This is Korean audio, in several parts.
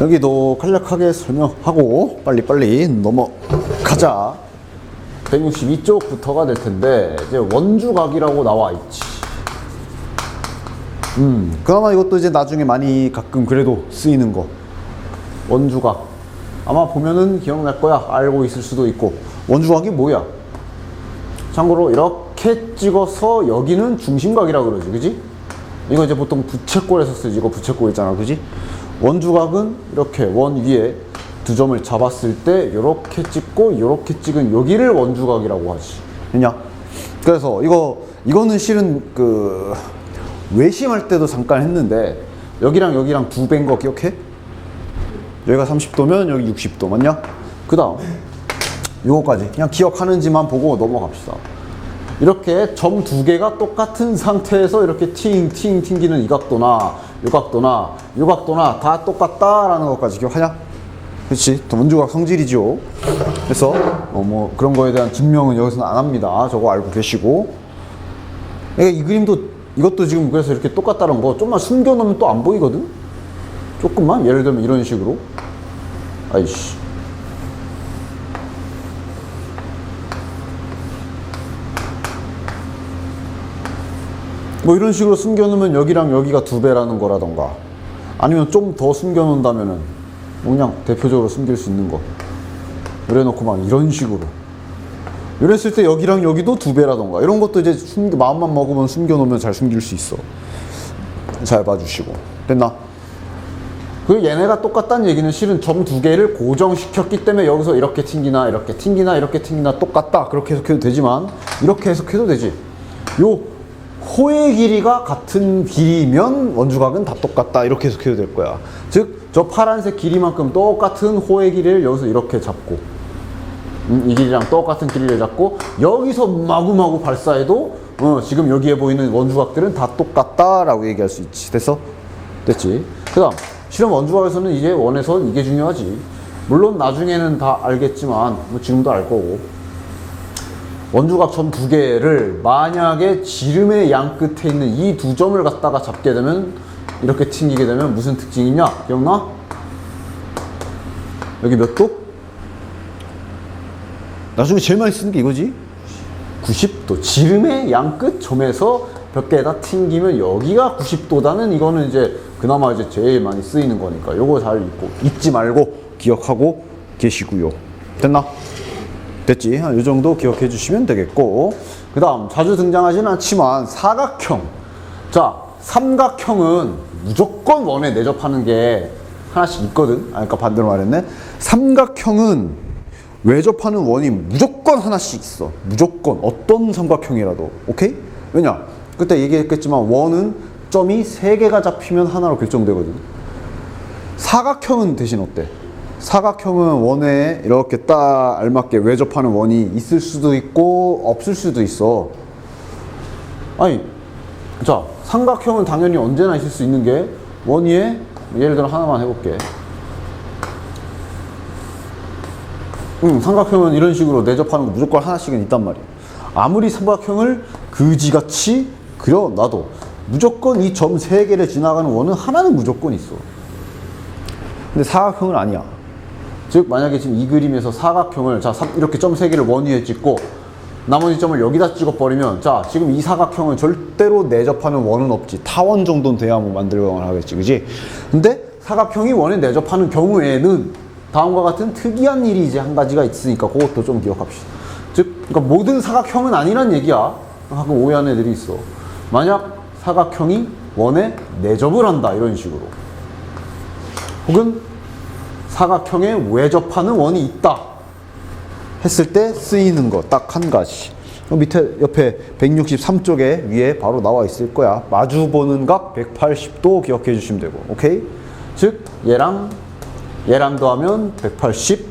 여기도 간략하게 설명하고 빨리빨리 넘어가자. 162쪽부터가 될 텐데 이제 원주각이라고 나와 있지. 음, 그나마 이것도 이제 나중에 많이 가끔 그래도 쓰이는 거. 원주각. 아마 보면은 기억날 거야. 알고 있을 수도 있고. 원주각이 뭐야? 참고로 이렇게 찍어서 여기는 중심각이라 그러지, 그지? 이거 이제 보통 부채꼴에서 쓰지. 이거 부채꼴 있잖아, 그지? 원주각은 이렇게 원 위에 두 점을 잡았을 때 이렇게 찍고 이렇게 찍은 여기를 원주각이라고 하지. 그냐? 그래서 이거 이거는 실은 그 외심할 때도 잠깐 했는데 여기랑 여기랑 두 배인 거 기억해? 여기가 30도면 여기 60도 맞냐? 그 다음 요거까지 그냥 기억하는지만 보고 넘어갑시다 이렇게 점 두 개가 똑같은 상태에서 이렇게 팅 팅 튕기는 이 각도나 요 각도나 요 각도나 다 똑같다라는 것까지 기억하냐? 그렇지? 원주각 성질이죠. 그래서 어 뭐 그런 거에 대한 증명은 여기서는 안 합니다. 저거 알고 계시고. 그러니까 이 그림도 이것도 지금 그래서 이렇게 똑같다는 거 좀만 숨겨놓으면 또 안 보이거든? 조금만? 예를 들면 이런 식으로. 아이씨 뭐 이런 식으로 숨겨놓으면 여기랑 여기가 두 배라는 거라던가. 아니면 좀 더 숨겨놓는다면은 뭐 그냥 대표적으로 숨길 수 있는 거. 이래놓고 막 이런 식으로. 이랬을 때 여기랑 여기도 두 배라던가. 이런 것도 이제 숨 마음만 먹으면 숨겨놓으면 잘 숨길 수 있어. 잘 봐주시고. 됐나? 그리고 얘네가 똑같다는 얘기는 실은 점 두 개를 고정시켰기 때문에 여기서 이렇게 튕기나 이렇게 튕기나 이렇게 튕기나 똑같다. 그렇게 해석해도 되지만 이렇게 해석해도 되지. 요 호의 길이가 같은 길이면 원주각은 다 똑같다. 이렇게 해석해도 될 거야. 즉 저 파란색 길이만큼 똑같은 호의 길이를 여기서 이렇게 잡고 음, 이 길이랑 똑같은 길이를 잡고 여기서 마구마구 발사해도 어, 지금 여기에 보이는 원주각들은 다 똑같다라고 얘기할 수 있지. 됐어? 됐지? 그 다음 실험 원주각에서는 이제 원에선 이게 중요하지. 물론 나중에는 다 알겠지만 뭐 지금도 알 거고 원주각 점두 개를 만약에 지름의 양 끝에 있는 이 두 점을 갖다가 잡게 되면 이렇게 튕기게 되면 무슨 특징이냐 기억나? 여기 몇 도? 나중에 제일 많이 쓰는 게 이거지 90도 지름의 양 끝 점에서 몇 개에다 튕기면 여기가 90도다는 이거는 이제 그나마 이제 제일 많이 쓰이는 거니까 요거 잘 잊고 잊지 말고 기억하고 계시고요 됐나? 됐지? 이 정도 기억해 주시면 되겠고. 그 다음 자주 등장하지는 않지만 사각형. 자 삼각형은 무조건 원에 내접하는 게 하나씩 있거든. 아 그러니까 반대로 말했네. 삼각형은 외접하는 원이 무조건 하나씩 있어. 무조건. 어떤 삼각형이라도. 오케이? 왜냐? 그때 얘기했겠지만 원은 점이 세개가 잡히면 하나로 결정되거든. 사각형은 대신 어때? 사각형은 원에 이렇게 딱 알맞게 외접하는 원이 있을 수도 있고 없을 수도 있어. 아니, 자, 삼각형은 당연히 언제나 있을 수 있는 게 원 위에 예를 들어 하나만 해볼게. 응, 삼각형은 이런 식으로 내접하는 거 무조건 하나씩은 있단 말이야. 아무리 삼각형을 그지같이 그려놔도 무조건 이 점 세 개를 지나가는 원은 하나는 무조건 있어. 근데 사각형은 아니야. 즉 만약에 지금 이 그림에서 사각형을 자 삼- 이렇게 점 세 개를 원 위에 찍고 나머지 점을 여기다 찍어버리면 자 지금 이 사각형은 절대로 내접하는 원은 없지. 타원 정도는 돼야 뭐 만들거나 하겠지. 그지? 근데 사각형이 원에 내접하는 경우에는 다음과 같은 특이한 일이 이제 한 가지가 있으니까 그것도 좀 기억합시다. 즉 그러니까 모든 사각형은 아니란 얘기야. 가끔 오해하는 애들이 있어. 만약 사각형이 원에 내접을 한다 이런 식으로. 혹은 사각형에 외접하는 원이 있다. 했을 때 쓰이는 거 딱 한 가지. 그 밑에 옆에 163쪽에 위에 바로 나와 있을 거야. 마주 보는 각 180도 기억해 주시면 되고 오케이? 즉 얘랑 얘랑 더하면 180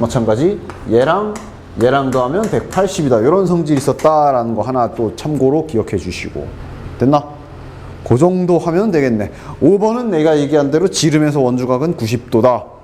마찬가지 얘랑 얘랑 더하면 180이다. 이런 성질이 있었다라는 거 하나 또 참고로 기억해 주시고. 됐나? 그 정도 하면 되겠네. 5번은 내가 얘기한 대로 지름에서 원주각은 90도다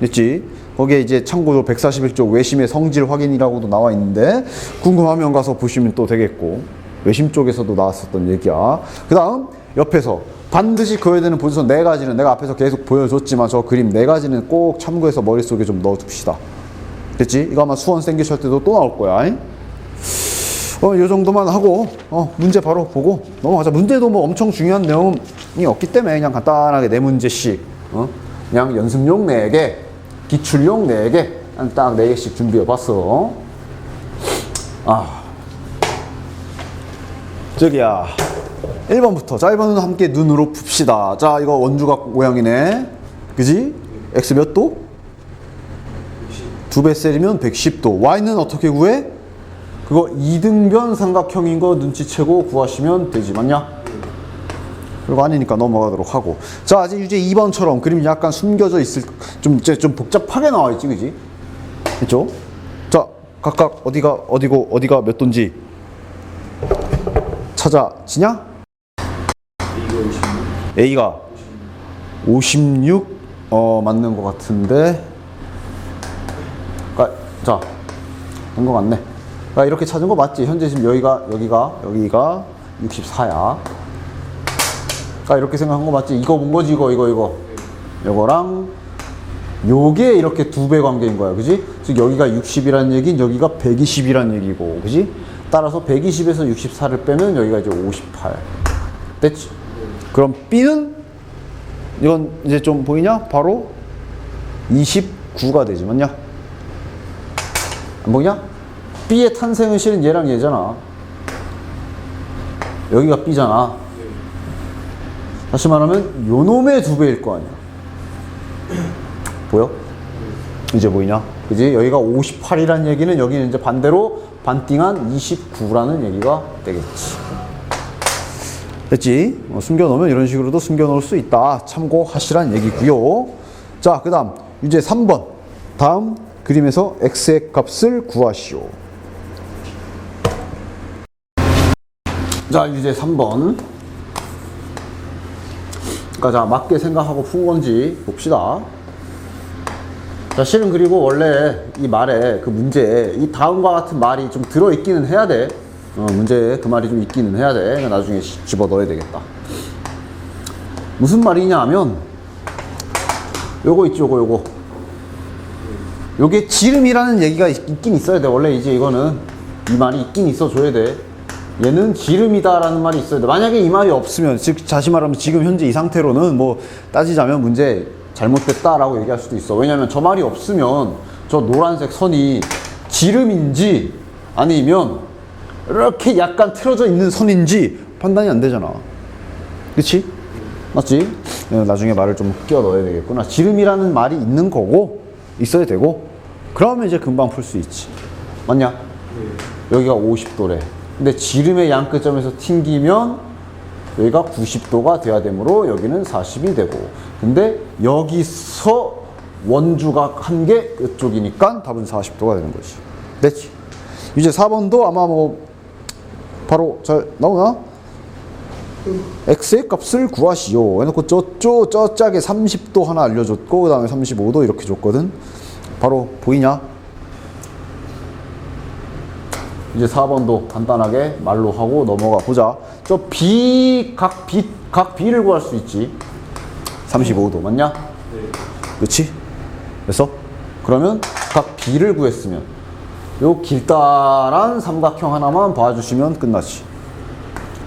됐지? 거기에 이제 참고로 141쪽 외심의 성질 확인이라고도 나와 있는데 궁금하면 가서 보시면 또 되겠고 외심 쪽에서도 나왔었던 얘기야 그 다음 옆에서 반드시 그어야 되는 포지션 네 가지는 내가 앞에서 계속 보여줬지만 저 그림 네 가지는 꼭 참고해서 머릿속에 좀 넣어둡시다. 됐지? 이거 아마 수원 생기실 때도 또 나올 거야. 잉? 어, 이 정도만 하고, 어, 문제 바로 보고 넘어가자. 문제도 뭐 엄청 중요한 내용이 없기 때문에 그냥 간단하게 네 문제씩, 어? 그냥 연습용 네 개, 기출용 네 개, 딱네 개씩 준비해 봤어. 아. 저기야. 1번부터. 자, 1번은 함께 눈으로 풉시다. 자, 이거 원주각 모양이네. 그지? X 몇 도? 두배 셀이면 110도. Y는 어떻게 구해? 그거 이등변 삼각형인 거 눈치채고 구하시면 되지. 맞냐? 그리고 아니니까 넘어가도록 하고. 자, 이제 이제 2번처럼 그림이 약간 숨겨져 있을, 좀, 이제 좀 복잡하게 나와 있지, 그지? 그죠? 자, 각각 어디가, 어디고, 어디가 몇 도인지 찾아지냐? A가 56, 어, 맞는 것 같은데. 아, 자, 된것 같네. 아, 이렇게 찾은 거 맞지? 현재 지금 여기가, 여기가, 여기가 64야. 아, 이렇게 생각한 거 맞지? 이거 본 거지, 이거, 이거, 이거. 이거랑 요게 이렇게 두 배 관계인 거야. 그지? 즉, 여기가 60이라는 얘기는 여기가 120이라는 얘기고. 그지? 따라서 120에서 64를 빼면 여기가 이제 58. 됐지? 그럼 B는 이건 이제 좀 보이냐? 바로 29가 되지. 맞냐? 안 보이냐? B의 탄생은 실은 얘랑 얘잖아. 여기가 B잖아. 다시 말하면 요 놈의 두 배일 거 아니야. 보여? 이제 보이냐? 그지? 여기가 58이라는 얘기는 여기는 이제 반대로 반띵한 29라는 얘기가 되겠지. 됐지? 어, 숨겨놓으면 이런 식으로도 숨겨놓을 수 있다. 참고하시란 얘기고요. 자, 그 다음 유제 3번. 다음 그림에서 x의 값을 구하시오. 자, 유제 3번. 그러니까 자, 맞게 생각하고 푼 건지 봅시다. 자, 실은 그리고 원래 이 말에 그 문제에 이 다음과 같은 말이 좀 들어있기는 해야 돼. 어, 문제에 그 말이 좀 있기는 해야 돼. 그러니까 나중에 시- 집어 넣어야 되겠다. 무슨 말이냐 하면, 요거 있죠, 요거, 요거. 요게 지름이라는 얘기가 있- 있긴 있어야 돼. 원래 이제 이거는 이 말이 있긴 있어 줘야 돼. 얘는 지름이다라는 말이 있어야 돼. 만약에 이 말이 없으면, 즉, 다시 말하면 지금 현재 이 상태로는 뭐 따지자면 문제 잘못됐다라고 얘기할 수도 있어. 왜냐면 저 말이 없으면 저 노란색 선이 지름인지 아니면 이렇게 약간 틀어져 있는 선인지 판단이 안 되잖아. 그치? 맞지? 예, 나중에 말을 좀 끼워 넣어야 되겠구나. 지름이라는 말이 있는 거고, 있어야 되고, 그러면 이제 금방 풀 수 있지. 맞냐? 여기가 50도래. 근데 지름의 양 끝점에서 튕기면 여기가 90도가 돼야 되므로 여기는 40이 되고. 근데 여기서 원주각 한 개 이쪽이니까 답은 40도가 되는 거지. 됐지? 이제 4번도 아마 뭐 바로 잘 나오나? x의 값을 구하시오. 해놓고 저쪽 저 짝에 30도 하나 알려줬고 그 다음에 35도 이렇게 줬거든. 바로 보이냐? 이제 4번도 간단하게 말로 하고 넘어가 보자. 저 b 각 b 각 b를 구할 수 있지. 35도 맞냐? 그렇지? 그래서 그러면 각 b를 구했으면 요 길다란 삼각형 하나만 봐주시면 끝나지.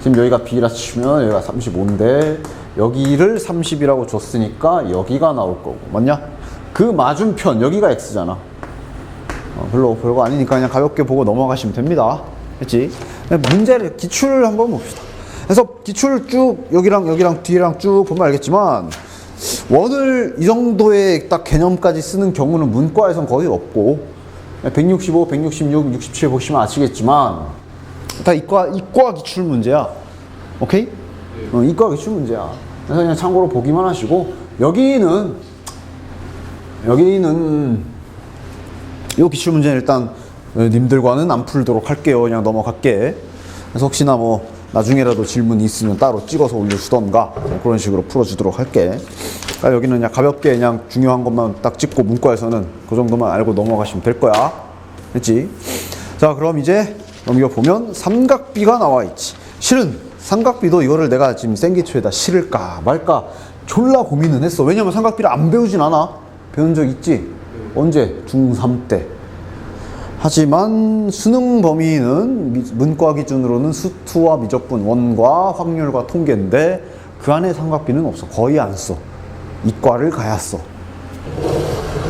지금 여기가 b라 치면 여기가 35인데 여기를 30이라고 줬으니까 여기가 나올 거고 맞냐? 그 맞은편 여기가 x잖아. 어, 별로 별거 아니니까 그냥 가볍게 보고 넘어가시면 됩니다. 했지? 문제를 기출 한번 봅시다. 그래서 기출 쭉 여기랑 여기랑 뒤랑 쭉 보면 알겠지만 원을 이 정도의 딱 개념까지 쓰는 경우는 문과에선 거의 없고 165, 166, 67 보시면 아시겠지만 다 이과 이과 기출 문제야. 오케이? 어, 이과 기출 문제야. 그래서 그냥 참고로 보기만 하시고 여기는 여기는 이 기출 문제는 일단 님들과는 안 풀도록 할게요. 그냥 넘어갈게. 그래서 혹시나 뭐 나중에라도 질문이 있으면 따로 찍어서 올려주던가 뭐 그런 식으로 풀어주도록 할게. 그러니까 여기는 그냥 가볍게 그냥 중요한 것만 딱 찍고 문과에서는 그 정도만 알고 넘어가시면 될 거야. 됐지? 자, 그럼 이제 넘겨 보면 삼각비가 나와 있지. 실은 삼각비도 이거를 내가 지금 생기초에다 실을까 말까 졸라 고민은 했어. 왜냐면 삼각비를 안 배우진 않아. 배운 적 있지? 언제? 중3 때. 하지만 수능 범위는 미- 문과 기준으로는 수투와 미적분, 원과 확률과 통계인데 그 안에 삼각비는 없어. 거의 안 써. 이과를 가야 써.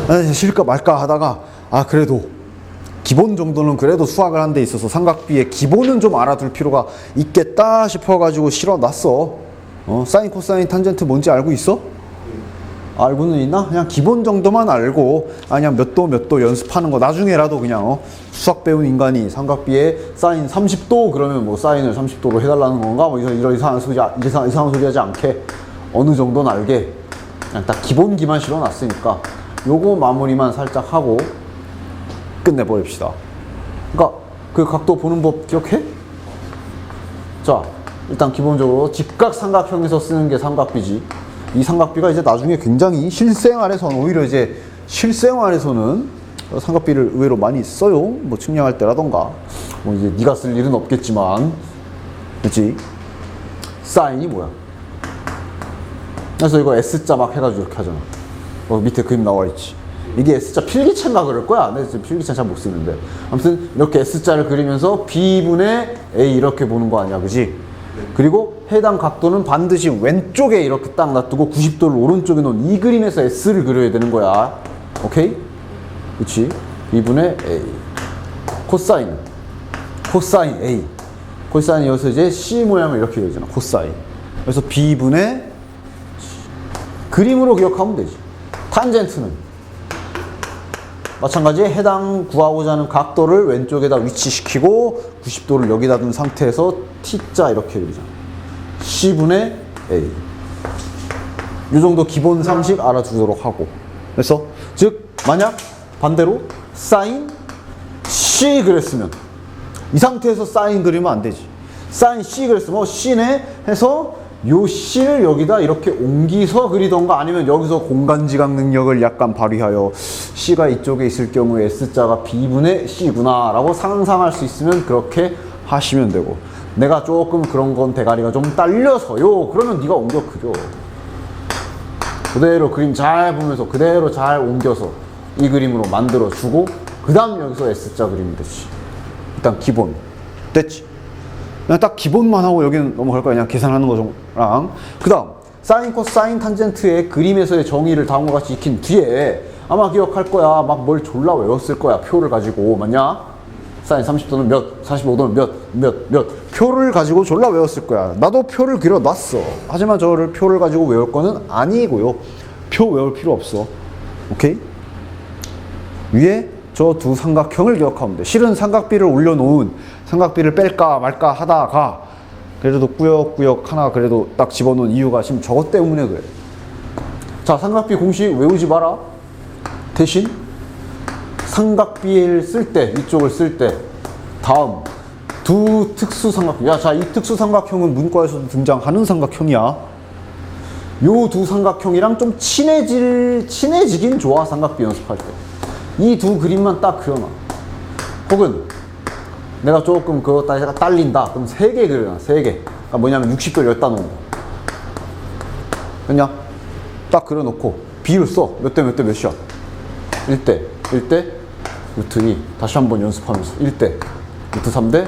아, 실까 말까 하다가 아 그래도 기본 정도는 그래도 수학을 한 데 있어서 삼각비의 기본은 좀 알아둘 필요가 있겠다 싶어가지고 실어놨어. 어, 사인, 코사인, 탄젠트 뭔지 알고 있어? 알고는 있나? 그냥 기본 정도만 알고 아, 그냥 몇도 몇 도 연습하는 거 나중에라도 그냥 어, 수학 배운 인간이 삼각비에 사인 30도 그러면 뭐 사인을 30도로 해달라는 건가? 뭐 이런, 이런 이상한 소리 이상, 이상한 소리 하지 않게 어느 정도는 알게 그냥 딱 기본기만 실어놨으니까 요거 마무리만 살짝 하고 끝내버립시다. 그러니까 그 각도 보는 법 기억해? 자, 일단 기본적으로 직각 삼각형에서 쓰는 게 삼각비지. 이 삼각비가 이제 나중에 굉장히 실생활에서는 오히려 이제 실생활에서는 삼각비를 의외로 많이 써요. 뭐 측량할 때라던가. 뭐 이제 네가 쓸 일은 없겠지만, 그렇지? 사인이 뭐야? 그래서 이거 S자 막 해가지고 이렇게 하잖아. 어, 밑에 그림 나와 있지. 이게 S자 필기체인가 그럴 거야. 내 지금 필기체 잘 못 쓰는데. 아무튼 이렇게 S자를 그리면서 B분의 A 이렇게 보는 거 아니야. 그지? 그리고 해당 각도는 반드시 왼쪽에 이렇게 딱 놔두고 90도를 오른쪽에 놓은 이 그림에서 S를 그려야 되는 거야. 오케이? 그치? B분의 A. 코사인. 코사인 A. 코사인 여기서 이제 C 모양을 이렇게 그리잖아. 코사인. 그래서 B분의 그림으로 기억하면 되지. 탄젠트는 마찬가지 해당 구하고자 하는 각도를 왼쪽에다 위치시키고 90도를 여기다 둔 상태에서 T자 이렇게 그리잖아. C분의 A. 이 정도 기본 상식 알아두도록 하고. 그래서 즉 만약 반대로 사인 C 그랬으면 이 상태에서 사인 그리면 안 되지. 사인 C 그랬으면 어, C네 해서 요 C를 여기다 이렇게 옮기서 그리던가 아니면 여기서 공간지각 능력을 약간 발휘하여 C가 이쪽에 있을 경우에 S자가 B분의 C구나 라고 상상할 수 있으면 그렇게 하시면 되고 내가 조금 그런 건 대가리가 좀 딸려서요. 그러면 네가 옮겨 그려 그대로 그림 잘 보면서 그대로 잘 옮겨서 이 그림으로 만들어 주고 그 다음 여기서 S자 그리면 되지. 일단 기본. 됐지? 그냥 딱 기본만 하고 여기는 넘어갈 거야 그냥 계산하는 거랑. 그 다음 사인 코사인 탄젠트의 그림에서의 정의를 다음과 같이 익힌 뒤에 아마 기억할 거야. 막 뭘 졸라 외웠을 거야. 표를 가지고. 맞냐? 사인 30도는 몇 45도는 몇 몇 몇. 표를 가지고 졸라 외웠을 거야. 나도 표를 그려놨어. 하지만 저를 표를 가지고 외울 거는 아니고요. 표 외울 필요 없어. 오케이? 위에 저 두 삼각형을 기억하면 돼. 실은 삼각비를 올려놓은 삼각비를 뺄까 말까 하다가 그래도 꾸역꾸역 하나 그래도 딱 집어넣은 이유가 지금 저것 때문에 그래. 자, 삼각비 공식 외우지 마라. 대신 삼각비를 쓸 때, 이쪽을 쓸 때 다음 두 특수 삼각형. 야, 자, 이 특수 삼각형은 문과에서도 등장하는 삼각형이야. 요 두 삼각형이랑 좀 친해질 친해지긴 좋아 삼각비 연습할 때. 이 두 그림만 딱 그려놔. 혹은 내가 조금 그거 따 딸린다. 그럼 세 개 그려놔. 세 개. 그러니까 뭐냐면 60도를 여기다 놓은 거. 그냥 딱 그려놓고 비율 써. 몇 대 몇 대 몇이야? 1대 1대 루트 2. 다시 한번 연습하면서 1대 루트 3대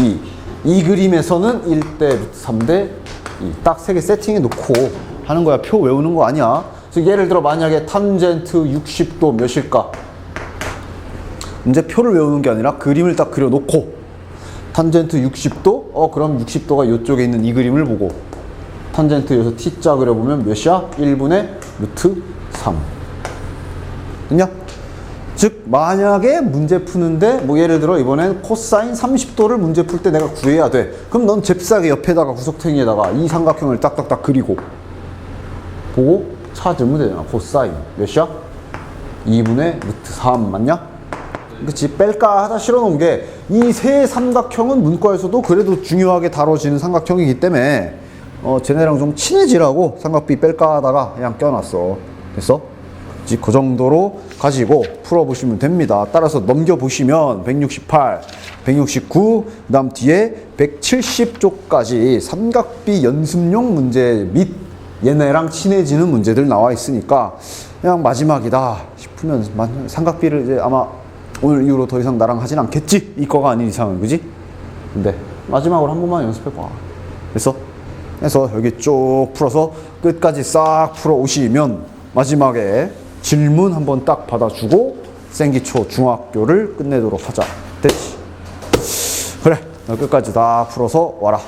2. 이 그림에서는 1대 루트 3대 2. 딱 세 개 세팅해 놓고 하는 거야. 표 외우는 거 아니야. 즉 예를 들어 만약에 탄젠트 60도 몇일까? 이제 표를 외우는 게 아니라 그림을 딱 그려 놓고 탄젠트 60도? 어 그럼 60도가 이쪽에 있는 이 그림을 보고 탄젠트 여기서 T자 그려보면 몇이야? 1분의 루트 3 됐냐? 즉 만약에 문제 푸는데 뭐 예를 들어 이번엔 코사인 30도를 문제 풀 때 내가 구해야 돼 그럼 넌 잽싸게 옆에다가 구석탱이에다가 이 삼각형을 딱딱딱 그리고 보고 찾으면 되잖아 코사인 몇이야? 2분의 루트 3 맞냐? 그치 뺄까 하다 실어놓은 게 이 세 삼각형은 문과에서도 그래도 중요하게 다뤄지는 삼각형이기 때문에 어 쟤네랑 좀 친해지라고 삼각비 뺄까 하다가 그냥 껴놨어 됐어? 그 정도로 가지고 풀어보시면 됩니다. 따라서 넘겨보시면 168, 169, 그 다음 뒤에 170쪽까지 삼각비 연습용 문제 및 얘네랑 친해지는 문제들 나와 있으니까 그냥 마지막이다 싶으면 마- 삼각비를 이제 아마 오늘 이후로 더 이상 나랑 하진 않겠지? 이거가 아닌 이상은 그지? 근데 마지막으로 한 번만 연습해봐. 그래서 해서 여기 쭉 풀어서 끝까지 싹 풀어 오시면 마지막에 질문 한번 딱 받아주고 생기초 중학교를 끝내도록 하자. 됐지? 그래. 너 끝까지 다 풀어서 와라.